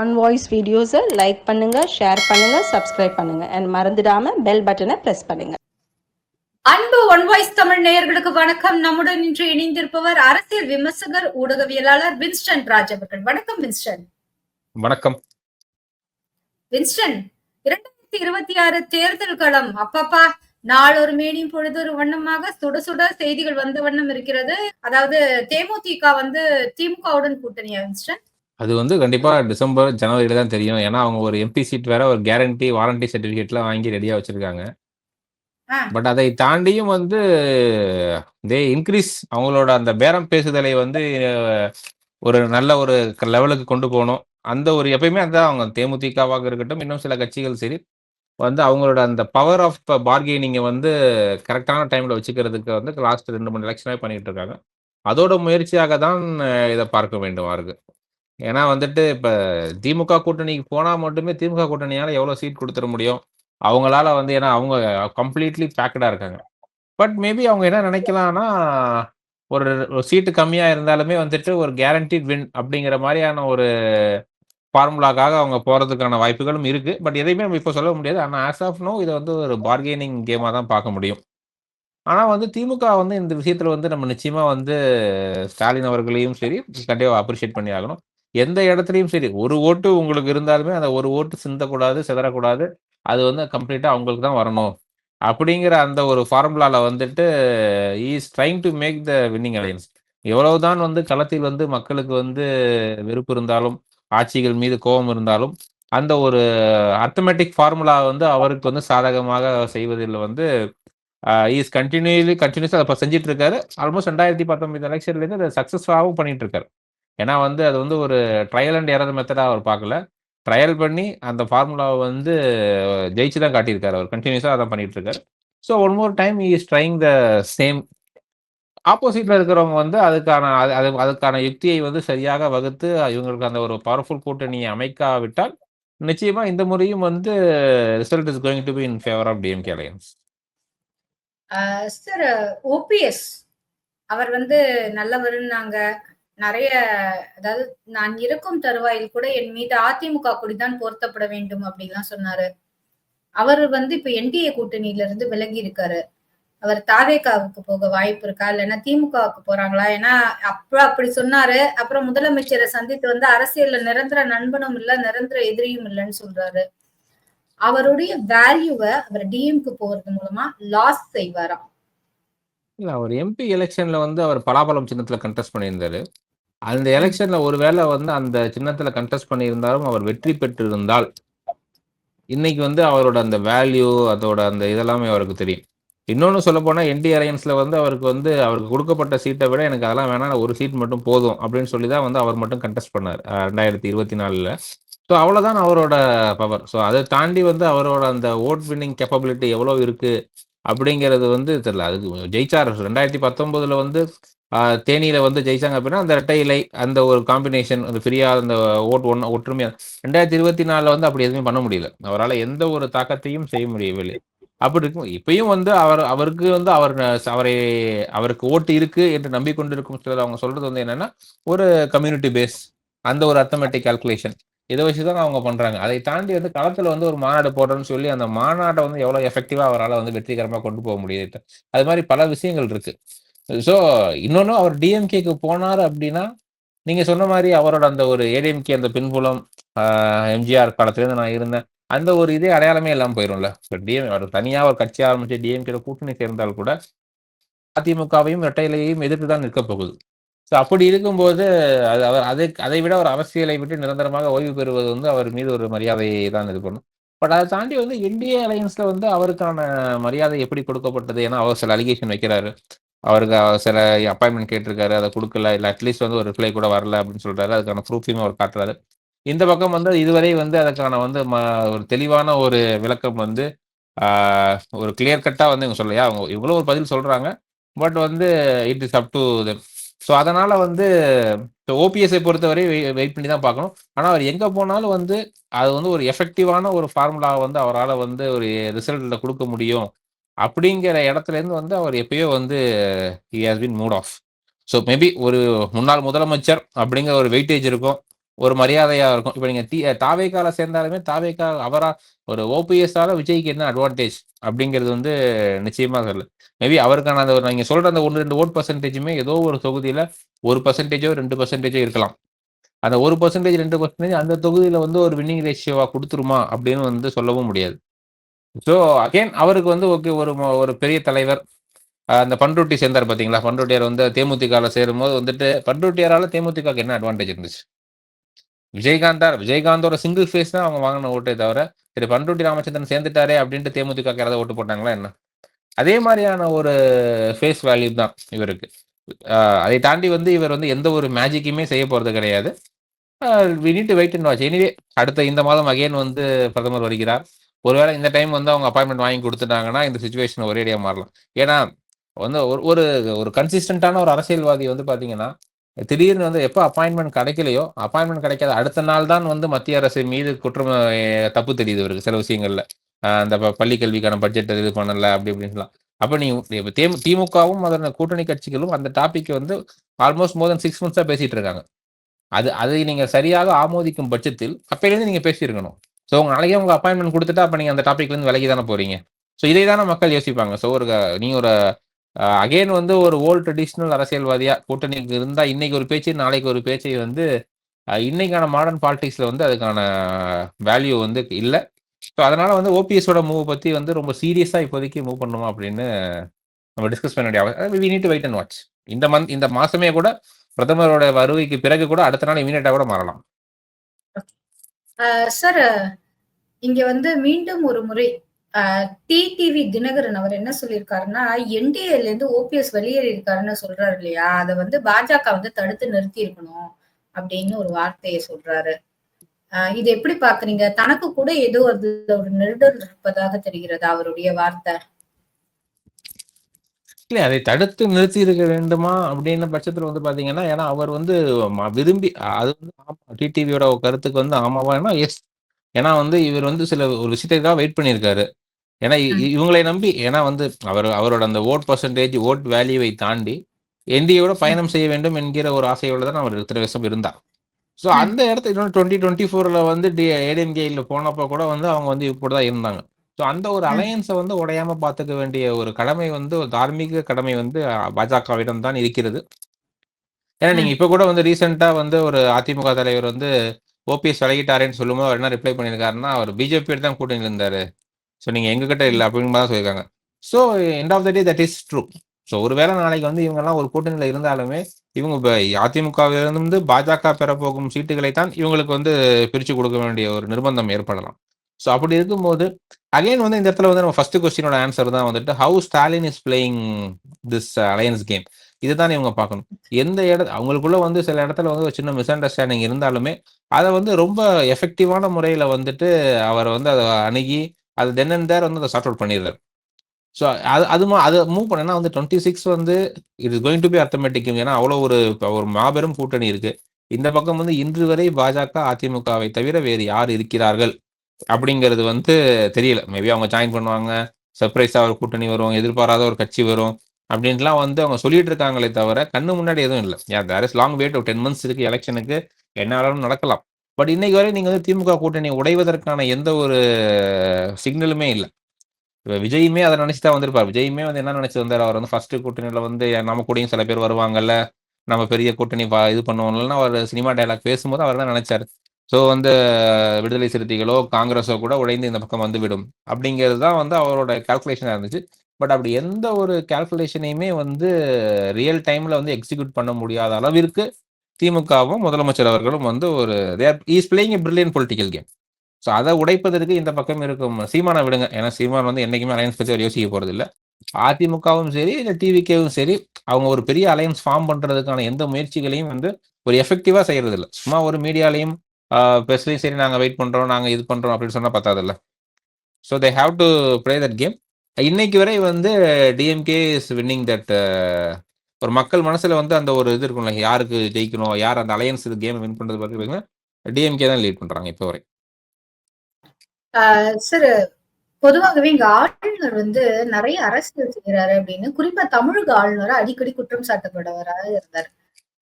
On voice வீடியோஸை like பண்ணுங்க share பண்ணுங்க சப்ஸ்கிரைப் பண்ணுங்க. அண்ட் மறந்துடாம பெல் பட்டனை பிரஸ் பண்ணுங்க. அன்பு ஒன் வாய்ஸ் தமிழ் நேயர்களுக்கு வணக்கம். நம்முடன் இன்று இணைந்திருப்பவர் அரசியல் விமர்சகர் ஊடகவியலாளர் வின்ஸ்டன் ராஜ் அவர்கள். வணக்கம் வின்ஸ்டன். வணக்கம். வின்ஸ்டன் இரண்டாயிரத்தி இருபத்தி ஆறு தேர்தல் களம். அப்பப்பா நாளொரு மேனியும் பொழுதொரு வண்ணமாக சுட சுட செய்திகள் வந்த வண்ணம் இருக்கிறது. அதாவது தேமுதிக வந்து திமுகவுடன் கூட்டணியா வின்ஸ்டன்? அது வந்து கண்டிப்பா டிசம்பர் ஜனவரியில தான் தெரியும். ஏன்னா அவங்க ஒரு எம்பி சீட் வேற ஒரு கேரண்டி வாரண்டி சர்டிபிகேட்லாம் வாங்கி ரெடியா வச்சிருக்காங்க. பட் அதை தாண்டியும் வந்து தே இன்க்ரீஸ் அவங்களோட அந்த பேரம் பேசுதலை வந்து ஒரு நல்ல ஒரு லெவலுக்கு கொண்டு போகணும். அந்த ஒரு எப்பயுமே அந்த அவங்க தேமுதிகவாக இருக்கட்டும் இன்னும் சில கட்சிகள் சரி வந்து அவங்களோட அந்த பவர் ஆஃப் பார்கெனிங்கை வந்து கரெக்டான டைம்ல வச்சுக்கிறதுக்கு வந்து லாஸ்ட் ரெண்டு மூணு எலெக்ஷனாக பண்ணிட்டு இருக்காங்க. அதோட முயற்சியாக தான் இதை பார்க்க வேண்டும் இருக்கு. ஏன்னா வந்துட்டு இப்ப திமுக கூட்டணிக்கு போனா மட்டுமே திமுக கூட்டணியால எவ்வளவு சீட் கொடுத்துட முடியும்? அவங்களால வந்து ஏன்னா அவங்க கம்ப்ளீட்லி பேக்கடா இருக்காங்க. பட் மேபி அவங்க என்ன நினைக்கலாம்னா ஒரு சீட்டு கம்மியா இருந்தாலுமே வந்துட்டு ஒரு கேரண்டீட் வின் அப்படிங்கிற மாதிரியான ஒரு ஃபார்முலாக்காக அவங்க போறதுக்கான வாய்ப்புகளும் இருக்கு. பட் எதையுமே நம்ம இப்போ சொல்ல முடியாது. ஆனால் ஆஸ் ஆஃப் நோ இதை வந்து ஒரு பார்கெனிங் கேமாக தான் பார்க்க முடியும். ஆனால் வந்து திமுக வந்து இந்த விஷயத்தில் வந்து நம்ம நிச்சயமாக வந்து ஸ்டாலின் அவர்களையும் சரி கண்டிப்பாக அப்ரிஷியேட் பண்ணி ஆகணும். எந்த இடத்துலையும் சரி ஒரு ஓட்டு உங்களுக்கு இருந்தாலுமே அந்த ஒரு ஓட்டு சிந்தக்கூடாது சிதறக்கூடாது. அது வந்து கம்ப்ளீட்டாக அவங்களுக்கு தான் வரணும். அப்படிங்கிற அந்த ஒரு ஃபார்முலாவில் வந்துட்டு is trying to make the winning alliance எவ்வளவுதான் வந்து களத்தில் வந்து மக்களுக்கு வந்து வெறுப்பு இருந்தாலும் ஆட்சிகள் மீது கோபம் இருந்தாலும் அந்த ஒரு அர்த்தமேட்டிக் ஃபார்முலா வந்து அவருக்கு வந்து சாதகமாக செய்வதில் வந்து இஸ் கண்டினியூலி கண்டினியூஸாக அதை செஞ்சுட்டு இருக்காரு. ஆல்மோஸ்ட் ரெண்டாயிரத்தி பத்தொன்பது எலெக்ஷன்லேருந்து அதை சக்ஸஸ்ஃபுல்லாகவும் பண்ணிட்டு இருக்காரு. ஏன்னா வந்து அது வந்து ஒரு ட்ரையல் அண்ட் எரர் மெத்தடாக அவர் பார்க்கல. ட்ரையல் பண்ணி அந்த ஃபார்முலாவை வந்து ஜெயிச்சு தான் காட்டியிருக்காரு அவர். கண்டினியூஸாக அதான் பண்ணிட்டு இருக்காரு so one more time is trying the same ஆப்போசிட்ல இருக்கிறவங்க வந்து அதுக்கான அது அது- அதுக்கான யுக்தியை வந்து சரியாக வகுத்து இவங்களுக்கு அந்த ஒரு பவர்ஃபுல் கூட்டணியை அமைக்காவிட்டால் நிச்சயமா இந்த முறையும் வந்து result is going to be in favour of DMK alliance sir OPS அவர் வந்து நல்லவருன்னாங்க. நிறைய அதாவது நான் இருக்கும் தருவாயில் கூட என் மீது அதிமுக கொடிதான் போர்த்தப்பட வேண்டும் அப்படின்லாம் சொன்னாரு. அவர் வந்து இப்ப என்டிஏ கூட்டணியில இருந்து விலகி இருக்காரு. அவர் தாவேக்காவுக்கு போக வாய்ப்பு இருக்கா? இல்லைன்னா திமுகவுக்கு போறாங்களா? ஏன்னா அப்ப அப்படி சொன்னாரு. அப்புறம் முதலமைச்சரை சந்தித்து வந்து அரசியல்ல நிரந்தர நண்பனும் இல்ல நிரந்தர எதிரியும் இல்லைன்னு சொல்றாரு. அவருடைய வேல்யூவை அவர் டிஎம்க்கு போறது மூலமா லாஸ் செய்வாராம். இல்ல அவர் எம்பி எலெக்ஷன்ல வந்து அவர் பலாபலம் சின்னத்துல கண்டெஸ்ட் பண்ணியிருந்தாரு. அந்த எலெக்ஷன்ல ஒருவேளை வந்து அந்த சின்னத்துல கண்டெஸ்ட் பண்ணியிருந்தாலும் அவர் வெற்றி பெற்றிருந்தால் இன்னைக்கு வந்து அவரோட அந்த வேல்யூ அதோட அந்த இதெல்லாமே அவருக்கு தெரியும். இன்னொன்னு சொல்ல போனா என்டி அலையன்ஸ்ல வந்து அவருக்கு வந்து அவருக்கு கொடுக்கப்பட்ட சீட்டை விட எனக்கு அதெல்லாம் வேணாம் ஒரு சீட் மட்டும் போதும் அப்படின்னு சொல்லி தான் வந்து அவர் மட்டும் கண்டெஸ்ட் பண்ணார் ரெண்டாயிரத்தி இருபத்தி நாலுல. ஸோ அவ்வளோதான் அவரோட பவர் ஸோ அதை தாண்டி வந்து அவரோட அந்த ஓட் வின்னிங் கேப்பபிலிட்டி எவ்வளோ இருக்குது அப்படிங்கிறது வந்து தெரியல. அதுக்கு ஜெயிச்சார் ரெண்டாயிரத்தி பத்தொன்பதுல வந்து தேனியில வந்து ஜெயிச்சாங்க அப்படின்னா அந்த இரட்டை இலை அந்த ஒரு காம்பினேஷன் அந்த ஃப்ரீயா அந்த ஓட் ஒன்று ஒற்றுமையா ரெண்டாயிரத்தி இருபத்தி நாலுல வந்து அப்படி எதுவுமே பண்ண முடியல. அவரால் எந்த ஒரு தாக்கத்தையும் செய்ய முடியவில்லை. அப்படி இருக்கும். இப்பயும் வந்து அவர் அவருக்கு வந்து அவர் அவரை அவருக்கு ஓட்டு இருக்கு என்று நம்பிக்கொண்டிருக்கும் சிலர் அவங்க சொல்றது வந்து என்னன்னா ஒரு கம்யூனிட்டி பேஸ் அந்த ஒரு அத்தமெட்டிக் கால்குலேஷன் இதை வச்சு தான் அவங்க பண்ணுறாங்க அதை தாண்டி வந்து களத்தில் வந்து ஒரு மாநாடு போடுறேன்னு சொல்லி அந்த மாநாட்டை வந்து எவ்வளோ எஃபெக்டிவாக அவரால் வந்து வெற்றிகரமாக கொண்டு போக முடியுது அது மாதிரி பல விஷயங்கள் இருக்குது ஸோ இன்னொன்று அவர் டிஎம்கேக்கு போனார் அப்படின்னா நீங்கள் சொன்ன மாதிரி அவரோட அந்த ஒரு ஏடிஎம்கே அந்த பின்புலம் எம்ஜிஆர் காலத்துலேருந்து நான் இருந்தேன். அந்த ஒரு இதே அடையாளமே இல்லாமல் போயிடும்ல இப்போ டிஎம் அவர் தனியாக ஒரு கட்சி ஆரம்பித்து டிஎம்கே கூட்டணி சேர்ந்தால் கூட அதிமுகவையும் இரட்டையிலையும் எதிர்த்து தான் நிற்க போகுது. ஸோ அப்படி இருக்கும்போது அது அவர் அதை அதை விட ஒரு அரசியலை விட்டு நிரந்தரமாக ஓய்வு பெறுவது வந்து அவர் மீது ஒரு மரியாதையை தான் இது பண்ணும். பட் அதை தாண்டி வந்து என்டிஏ அலையன்ஸில் வந்து அவருக்கான மரியாதை எப்படி கொடுக்கப்பட்டது ஏன்னா அவர் சில அலிகேஷன் வைக்கிறாரு. அவருக்கு அவர் சில அப்பாயின்மெண்ட் கேட்டிருக்காரு. அதை கொடுக்கல. இல்லை அட்லீஸ்ட் வந்து ஒரு ரிப்ளை கூட வரல அப்படின்னு சொல்கிறாரு அதுக்கான ப்ரூஃபையும் அவர் காட்டுறாரு. இந்த பக்கம் வந்து இதுவரை வந்து அதுக்கான வந்து ம- ஒரு தெளிவான ஒரு விளக்கம் வந்து ஒரு கிளியர் கட்டாக வந்து இவங்க சொல்லலையா? அவங்க இவ்வளோ ஒரு பதில் சொல்கிறாங்க பட் வந்து it is up to so அதனால வந்து ஓபிஎஸ்ஐ பொறுத்தவரை வெயிட் பண்ணி தான் பார்க்கணும். ஆனால் அவர் எங்கே போனாலும் வந்து அது வந்து ஒரு எஃபெக்டிவான ஒரு ஃபார்முலாவை வந்து அவரால் வந்து ஒரு ரிசல்ட்டில் கொடுக்க முடியும். அப்படிங்கிற இடத்துலேருந்து வந்து அவர் எப்பயோ வந்து he has been mood off so maybe ஒரு முன்னாள் முதலமைச்சர் அப்படிங்கிற ஒரு வெயிட்டேஜ் இருக்கும். ஒரு மரியாதையா இருக்கும். இப்ப நீங்க தி தாவேக்கால சேர்ந்தாலுமே தாவேக்கா அவரா ஒரு ஓபிஎஸ்ஸால விஜய்க்கு என்ன அட்வான்டேஜ் அப்படிங்கிறது வந்து நிச்சயமா சொல்லு. மேபி அவருக்கான அந்த ஒரு நீங்க சொல்ற அந்த ஒன்று ரெண்டு ஓட் பர்சன்டேஜுமே ஏதோ ஒரு தொகுதியில ஒரு பர்சன்டேஜோ ரெண்டு பர்சன்டேஜோ இருக்கலாம். அந்த ஒரு பர்சன்டேஜ் ரெண்டு பர்சன்டேஜ் அந்த தொகுதியில வந்து ஒரு வின்னிங் ரேஷியோவா கொடுத்துருமா அப்படின்னு வந்து சொல்லவும் முடியாது. ஸோ அகைன் அவருக்கு வந்து ஓகே ஒரு ஒரு பெரிய தலைவர். அந்த பண்ருட்டி சேர்ந்தார் பார்த்தீங்களா பண்ருட்டியார் வந்து தேமுதிகல சேரும்போது வந்துட்டு பண்ருட்டியாரால தேமுதிகாக்கு என்ன அட்வான்டேஜ் இருந்துச்சு? விஜயகாந்தார் விஜயகாந்தோட சிங்கிள் ஃபேஸ் தான் அவங்க வாங்கின ஓட்டே தவிர திரு பண்ருட்டி ராமச்சந்திரன் சேர்ந்துட்டாரே அப்படின்ட்டு தேமுதிக யாராவது ஓட்டு போட்டாங்களா என்ன? அதே மாதிரியான ஒரு ஃபேஸ் வேல்யூ தான் இவருக்கு. அதை தாண்டி வந்து இவர் வந்து எந்த ஒரு மேஜிக்குமே செய்ய போகிறது கிடையாது. We need to wait and watch anyway அடுத்த இந்த மாதம் அகைன் வந்து பிரதமர் வருகிறார். ஒருவேளை இந்த டைம் வந்து அவங்க அப்பாயின்மெண்ட் வாங்கி கொடுத்துட்டாங்கன்னா இந்த சுச்சுவேஷன் ஒரேடியாக மாறலாம். ஏன்னா வந்து ஒரு ஒரு ஒரு கன்சிஸ்டன்டான ஒரு அரசியல்வாதி வந்து பார்த்தீங்கன்னா திடீர்னு வந்து எப்போ அப்பாயின்மெண்ட் கிடைக்கலையோ அப்பாயின்மெண்ட் கிடைக்காத அடுத்த நாள் தான் வந்து மத்திய அரசு மீது குற்றம் தப்பு தெரியுது இவருக்கு சில விஷயங்கள்ல. அந்த ப- பள்ளி கல்விக்கான பட்ஜெட் இது பண்ணல அப்படி இப்படின்லாம் அப்போ நீ இப்ப திமுகவும் அதன் கூட்டணி கட்சிகளும் அந்த டாபிக் வந்து ஆல்மோஸ்ட் மோர் தென் சிக்ஸ் மந்த்ஸாக பேசிட்டு இருக்காங்க. அது அதை நீங்கள் சரியாக ஆமோதிக்கும் பட்சத்தில் அப்பையிலேருந்து நீங்கள் பேசியிருக்கணும். ஸோ உங்கள் நாளைக்கே உங்கள் அப்பாயின்மெண்ட் கொடுத்துட்டா அப்போ நீங்கள் அந்த டாப்பிக்லேருந்து விலகி தானே போகிறீங்க ஸோ இதை தானே மக்கள் யோசிப்பாங்க. ஸோ ஒரு நீங்கள் ஒரு அகைன் வந்து ஒரு ஓல்ட் ட்ரெடிஷ்னல் அரசியல்வாதியா கூட்டணிக்கு இருந்தா இன்னைக்கு ஒரு பேச்சு நாளைக்கு ஒரு பேச்சை வந்து இன்னைக்கான மாடர்ன் பாலிடிக்ஸ்ல வந்து அதுக்கான வேல்யூ வந்து இல்லை. ஸோ அதனால வந்து ஓபிஎஸோட மூவ் பத்தி வந்து ரொம்ப சீரியஸா இப்போதைக்கு மூவ் பண்ணுமா அப்படின்னு நம்ம டிஸ்கஸ் பண்ண வேண்டிய we need wait and watch இந்த மந்த் இந்த மாசமே கூட பிரதமரோட வருகைக்கு பிறகு கூட அடுத்த நாள் இமீடியட்டா கூட மாறலாம். சார் இங்க வந்து மீண்டும் ஒரு முறை டிடிவி தினகரன் அவர் என்ன சொல்லியிருக்காருன்னா என்டிஏல இருந்து ஓபிஎஸ் வெளியேறி இருக்காருன்னு சொல்றாரு இல்லையா? அதை வந்து பாஜக வந்து தடுத்து நிறுத்தி இருக்கணும் அப்படின்னு ஒரு வார்த்தையை சொல்றாரு. இது எப்படி பாக்குறீங்க? தனக்கு கூட ஏதோ அதுல ஒரு நெருடல் இருப்பதாக தெரிகிறது அவருடைய வார்த்தை? இல்ல அதை தடுத்து நிறுத்தி இருக்க வேண்டுமா அப்படின்ன பட்சத்துல வந்து பாத்தீங்கன்னா ஏன்னா அவர் வந்து ம- விரும்பி அது வந்து டிடிவியோட கருத்துக்கு வந்து ஆமாவா? எஸ் ஏன்னா வந்து இவர் வந்து சில ஒரு விஷயத்துக்காக வெயிட் பண்ணியிருக்காரு. ஏன்னா இவங்களை நம்பி ஏன்னா வந்து அவர் அவரோட அந்த ஓட் பர்சன்டேஜ் ஓட் வேல்யூவை தாண்டி என்டியோட பயணம் செய்ய வேண்டும் என்கிற ஒரு ஆசையோட தான் அவர் இத்தனை வருஷம் இருந்தார் ஸோ. அந்த இடத்துல இன்னும் டுவெண்ட்டி டுவெண்ட்டி ஃபோர்ல வந்து ஏடிஎம்கேல போனப்போ கூட வந்து அவங்க வந்து இப்படி தான் இருந்தாங்க ஸோ அந்த ஒரு. அலையன்ஸை வந்து உடையாம பார்த்துக்க வேண்டிய ஒரு கடமை வந்து ஒரு தார்மீக கடமை வந்து பாஜகவிடம் தான் இருக்கிறது ஏன்னா நீங்க ம். இப்ப கூட வந்து ரீசெண்டா வந்து ஒரு அதிமுக தலைவர் வந்து ஓபிஎஸ் விலகிட்டாரேன்னு சொல்லும்போது அவர் என்ன ரிப்ளை பண்ணியிருக்காருன்னா அவர் பிஜேபி தான் கூட்டணியில் இருந்தாரு ஸோ நீங்கள் எங்ககிட்ட இல்லை அப்படின்னு தான் சொல்லியிருக்காங்க so end of the day that is true so ஒருவேளை நாளைக்கு வந்து இவங்கெல்லாம் ஒரு கூட்டணியில் இருந்தாலுமே இவங்க இப்போ அதிமுகவிலிருந்து பாஜக பெறப்போகும் சீட்டுகளை தான் இவங்களுக்கு வந்து பிரித்து கொடுக்க வேண்டிய ஒரு நிர்பந்தம் ஏற்படலாம். ஸோ அப்படி இருக்கும்போது அகைன் வந்து இந்த இடத்துல வந்து நம்ம ஃபர்ஸ்ட் கொஸ்டினோட ஆன்சர் தான் வந்துட்டு how Stalin is playing this alliance game இதுதான் இவங்க பார்க்கணும். எந்த இட அவங்களுக்குள்ள வந்து சில இடத்துல வந்து ஒரு சின்ன மிஸ் அண்டர்ஸ்டாண்டிங் இருந்தாலுமே அதை வந்து ரொம்ப எஃபெக்டிவான முறையில் வந்துட்டு அவர் வந்து அதை அணுகி அது தென் அண்ட் தேர் வந்து அதை சார்ட் அவுட் பண்ணிடுறாரு. ஸோ அது அது மா- அதை மூவ் பண்ணனா வந்து டுவெண்ட்டி சிக்ஸ் வந்து it is going to be arithmetic ஏன்னா அவ்வளோ ஒரு ஒரு மாபெரும் கூட்டணி இருக்கு. இந்த பக்கம் வந்து இன்று வரை பாஜக அதிமுகவை தவிர வேறு யார் இருக்கிறார்கள் அப்படிங்கிறது வந்து தெரியல. மேபி அவங்க ஜாயின் பண்ணுவாங்க சர்ப்ரைஸாக ஒரு கூட்டணி வரும் எதிர்பாராத ஒரு கட்சி வரும் அப்படின்ட்டுலாம் வந்து அவங்க சொல்லிட்டு இருக்காங்களே தவிர கண்ணு முன்னாடி எதுவும் இல்லை. யார் தேர் இஸ் லாங் வெயிட் ஒரு டென் மந்த்ஸ் இருக்கு எலெக்ஷனுக்கு என்ன வேணாலும் நடக்கலாம். பட் இன்னைக்கு வரை நீங்க வந்து திமுக கூட்டணி உடைவதற்கான எந்த ஒரு சிக்னலுமே இல்லை. இப்ப விஜயுமே அதை நினைச்சு தான் வந்திருப்பார். விஜயுமே வந்து என்ன நினைச்சு வந்தார்? அவர் வந்து ஃபர்ஸ்ட் கூட்டணியில வந்து நம்ம கூடயும் சில பேர் வருவாங்கல்ல. நம்ம பெரிய கூட்டணி பா- இது பண்ணுவோம்ல. அவர் சினிமா டைலாக் பேசும்போது அவர் தான் நினைச்சாரு. ஸோ வந்து விடுதலை சிறுத்தைகளோ காங்கிரஸோ கூட உடைந்து இந்த பக்கம் வந்துவிடும். அப்படிங்கிறது தான் வந்து அவரோட கால்குலேஷனாக இருந்துச்சு. பட் அப்படி எந்த ஒரு கால்குலேஷனையுமே வந்து ரியல் டைம்ல வந்து எக்ஸிக்யூட் பண்ண முடியாத அளவிற்கு திமுகவும் முதலமைச்சர் அவர்களும் வந்து ஒரு there is playing a brilliant political game so அதை உடைப்பதற்கு இந்த பக்கம் இருக்கும் சீமானை விடுங்க. ஏன்னா சீமான் வந்து என்றைக்குமே அலையன்ஸ் பற்றி அவர் யோசிக்க போகிறது இல்லை அதிமுகவும் சரி இல்லை டிவிகேவும் சரி அவங்க ஒரு பெரிய அலையன்ஸ் ஃபார்ம் பண்ணுறதுக்கான எந்த முயற்சிகளையும் வந்து ஒரு எஃபெக்டிவாக செய்கிறது இல்லை சும்மா ஒரு மீடியாலையும் பெஸ்ட்லையும் சரி நாங்கள் வெயிட் பண்ணுறோம் நாங்கள் இது பண்ணுறோம் அப்படின்னு சொன்னால் பத்தாதுல்ல so they have to play that game இன்னைக்கு வரை வந்து டிஎம்கே இஸ் வின்னிங் தட் ஒரு மக்கள் மனசுல வந்து அந்த ஒரு இது இருக்கும்ல யாருக்கு ஜெயிக்கணும் யார் அந்த அலையன்ஸ் கேம் வின் பண்றது பத்தி டிஎம்கே தான் லீட் பண்றாங்க இப்போ வரை. சார் பொதுவாகவே இங்க ஆளுநர் வந்து நிறைய அரசியல் செய்யறாரு அப்படின்னு குறிப்பா தமிழக ஆளுநர் அடிக்கடி குற்றம் சாட்டப்படவராக இருந்தார்.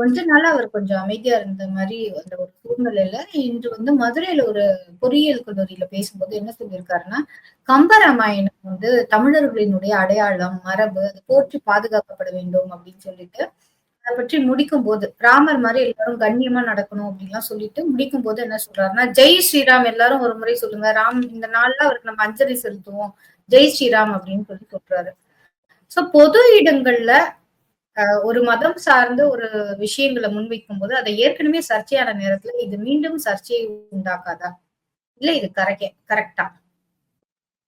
கொஞ்ச நாளா அவர் கொஞ்சம் அமைதியா இருந்த மாதிரி அந்த ஒரு சூழ்நிலையில இன்று வந்து மதுரையில ஒரு பொறியியல் கல்லூரியில பேசும்போது என்ன சொல்லியிருக்காருன்னா கம்பராமாயணம் வந்து தமிழர்களினுடைய அடையாளம் மரபு அது போற்றி பாதுகாக்கப்பட வேண்டும் அப்படின்னு சொல்லிட்டு அதை பற்றி முடிக்கும் போது ராமர் மாதிரி எல்லாரும் கண்ணியமா நடக்கணும் அப்படின்லாம் சொல்லிட்டு முடிக்கும் போது என்ன சொல்றாருன்னா ஜெய் ஸ்ரீராம் எல்லாரும் ஒரு முறை சொல்லுங்க. ராம் இந்த நாள்ல அவருக்கு நம்ம அஞ்சலி செலுத்துவோம். ஜெய் ஸ்ரீராம் அப்படின்னு சொல்லி சொல்றாரு. சோ பொது இடங்கள்ல ஒரு மதம் சார்ந்த ஒரு விஷயங்களை முன்வைக்கும் போது அதை ஏற்கனவே சர்ச்சையான நேரத்துல இது மீண்டும் சர்ச்சையை உண்டாக்காதா? இல்ல இது கரெக்ட் கரெக்டா?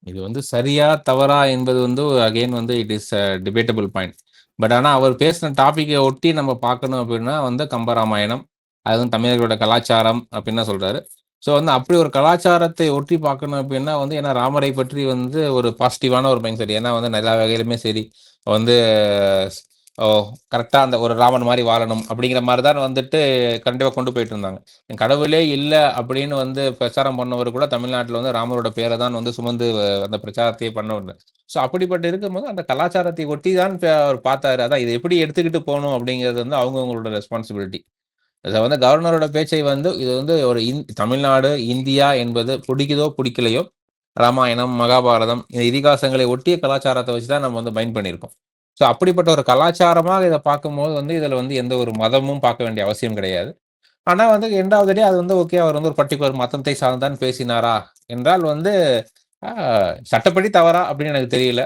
இது வந்து சரியா தவறா என்பது வந்து அகைன் வந்து it is debatable point but ஆனா அவர் பேசின டாபிக்கை ஒட்டி நம்ம பார்க்கணும் அப்படின்னா வந்து கம்பராமாயணம் அது வந்து தமிழர்களோட கலாச்சாரம் அப்படின்னு சொல்றாரு. ஸோ வந்து அப்படி ஒரு கலாச்சாரத்தை ஒட்டி பார்க்கணும் அப்படின்னா வந்து ஏன்னா ராமரை பற்றி வந்து ஒரு பாசிட்டிவான ஒரு மைண்ட் செட் ஏன்னா வந்து எல்லா வகையிலுமே சரி வந்து ஓ கரெக்டாக அந்த ஒரு ராமன் மாதிரி வாழணும் அப்படிங்கிற மாதிரி தான் வந்துட்டு கண்டிப்பாக கொண்டு போயிட்டு இருந்தாங்க. கடவுளே இல்லை அப்படின்னு வந்து பிரச்சாரம் பண்ணவர் கூட தமிழ்நாட்டில் வந்து ராமரோட பேரை தான் வந்து சுமந்து அந்த பிரச்சாரத்தையே பண்ண ஸோ அப்படிப்பட்ட இருக்கும்போது அந்த கலாச்சாரத்தை ஒட்டி தான் இப்ப அவர் பார்த்தாரு. அதான் இதை எப்படி எடுத்துக்கிட்டு போகணும் அப்படிங்கிறது வந்து அவங்கவுங்களோட ரெஸ்பான்சிபிலிட்டி இதை வந்து கவர்னரோட பேச்சை வந்து இது வந்து ஒரு இந் தமிழ்நாடு இந்தியா என்பது பிடிக்குதோ பிடிக்கலையோ ராமாயணம் மகாபாரதம் இந்த இதிகாசங்களை ஒட்டிய கலாச்சாரத்தை வச்சு தான் நம்ம வந்து பைண்ட் பண்ணியிருக்கோம். ஸோ அப்படிப்பட்ட ஒரு கலாச்சாரமாக இதை பார்க்கும்போது வந்து இதில் வந்து எந்த ஒரு மதமும் பார்க்க வேண்டிய அவசியம் கிடையாது. ஆனால் வந்து ரெண்டாவது டே அது வந்து ஓகே அவர் வந்து ஒரு பர்டிகுலர் மதத்தை சார்ந்தான் பேசினாரா என்றால் வந்து சட்டப்படி தவறா அப்படின்னு எனக்கு தெரியல.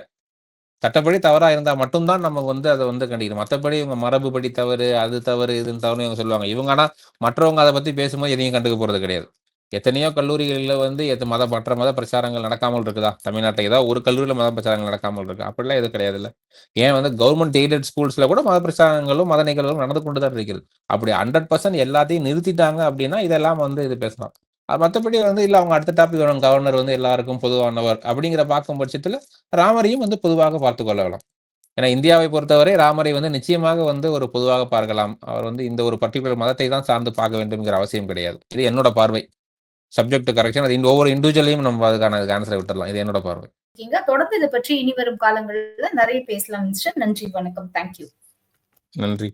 சட்டப்படி தவறா இருந்தால் மட்டும்தான் நம்ம வந்து அதை வந்து கண்டிக்கணும். மற்றபடி இவங்க மரபுப்படி தவறு அது தவறு இதுன்னு தவறு இவங்க சொல்லுவாங்க. இவங்க ஆனால் மற்றவங்க அதை பற்றி பேசும்போது எதையும் கண்டுக்க போகிறது கிடையாது. எத்தனையோ கல்லூரிகளில் வந்து எது மத மற்ற மத பிரச்சாரங்கள் நடக்காமல் இருக்குதா? தமிழ்நாட்டில் ஏதாவது ஒரு கல்லூரியில் மத பிரச்சாரங்கள் நடக்காமல் இருக்கு. அப்படிலாம் எதுவும் கிடையாது இல்லை. ஏன் வந்து கவர்மெண்ட் எய்டட் ஸ்கூல்ஸில் கூட மத பிரச்சாரங்களும் மத நிகழ்வுகளும் நடந்து கொண்டு தான் இருக்குது. அப்படி ஹண்ட்ரட் பர்சன்ட் எல்லாத்தையும் நிறுத்திட்டாங்க அப்படின்னா இதெல்லாம் வந்து இது பேசலாம். மற்றபடி வந்து இல்லை அவங்க அடுத்த டாபிக் வரும். கவர்னர் வந்து எல்லாருக்கும் பொதுவானவர் அப்படிங்கிற பார்க்கும் பட்சத்தில் ராமரையும் வந்து பொதுவாக பார்த்து கொள்ளலாம். ஏன்னா இந்தியாவை பொறுத்தவரை ராமரை வந்து நிச்சயமாக வந்து ஒரு பொதுவாக பார்க்கலாம். அவர் வந்து இந்த ஒரு பர்டிகுலர் மதத்தை தான் சார்ந்து பார்க்க வேண்டும்ங்கிற அவசியம் கிடையாது. இது என்னோட பார்வை. சப்ஜெக்ட் கரெக்ஷன் அது இந்த ஒவ்வொரு இண்டிவிஜுவலையும் நம்ம அதுக்கான ஆன்சரை விட்டுறலாம். இது என்னோட பார்வை. தொடர்ந்து இதை பற்றி இனி வரும் காலங்கள்ல நிறைய பேசலாம் மிஸ்டர். நன்றி வணக்கம். தேங்க்யூ நன்றி.